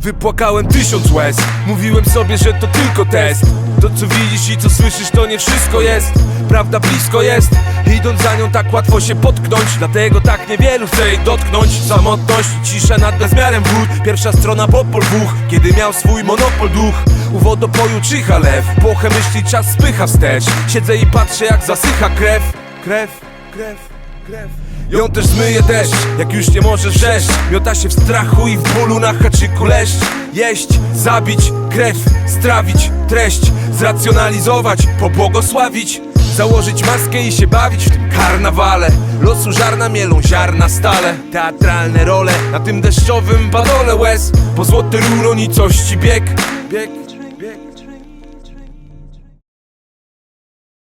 Wypłakałem tysiąc łez. Mówiłem sobie, że to tylko test. To co widzisz i co słyszysz to nie wszystko jest. Prawda blisko jest. Idąc za nią tak łatwo się potknąć. Dlatego tak niewielu chce jej dotknąć. Samotność i cisza nad bezmiarem wód. Pierwsza strona popol dwóch. Kiedy miał swój monopol duch. U wodopoju czyha lew. Płochę myśli czas spycha wstecz. Siedzę i patrzę jak zasycha krew. Krew, krew. Ją też zmyje deszcz, jak już nie może rzeź Miota się w strachu i w bólu na haczyku leszcz Jeść, zabić, krew, strawić, treść. Zracjonalizować, pobłogosławić. Założyć maskę i się bawić w tym karnawale. Losu żarna mielą ziarna stale. Teatralne role na tym deszczowym badole łez. Po złote ruro nicości bieg. Bieg, bieg,